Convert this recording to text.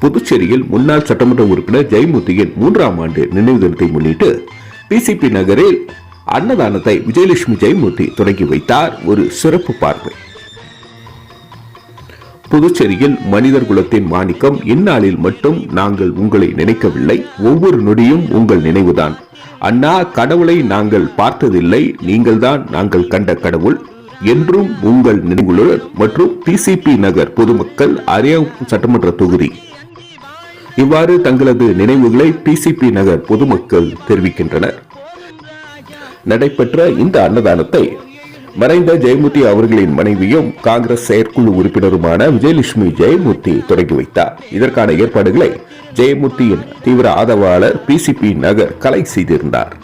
புதுச்சேரியில் முன்னாள் சட்டமன்ற உறுப்பினர் ஜெயமூர்த்தியின் மூன்றாம் ஆண்டு நினைவு தினத்தை முன்னிட்டு பிசிபி நகரில் அன்னதானத்தை விஜயலட்சுமி ஜெயமூர்த்தி தொடங்கி வைத்தார். ஒரு சிறப்பு பார்வை. புதுச்சேரியில் மனிதர் குலத்தின் மாணிக்கம் இந்நாளில் மட்டும் நாங்கள் உங்களை நினைக்கவில்லை. ஒவ்வொரு நொடியும் உங்கள் நினைவுதான். அண்ணா கடவுளை நாங்கள் பார்த்ததில்லை. நீங்கள்தான் நாங்கள் கண்ட கடவுள். என்றும் உங்கள் நினைவுகளுடன் மற்றும் பிசிபி நகர் பொதுமக்கள் அரியாங்குப்பம் சட்டமன்ற தொகுதி இவ்வாறு தங்களது நினைவுகளை பிசிபி நகர் பொதுமக்கள் தெரிவிக்கின்றனர். நடைபெற்ற இந்த அன்னதானத்தை மறைந்த ஜெயமூர்த்தி அவர்களின் மனைவியும் காங்கிரஸ் செயற்குழு உறுப்பினருமான விஜயலட்சுமி ஜெயமூர்த்தி தொடங்கி வைத்தார். இதற்கான ஏற்பாடுகளை ஜெயமூர்த்தியின் தீவிர ஆதரவாளர் பிசிபி நகர் கலை செய்திருந்தார்.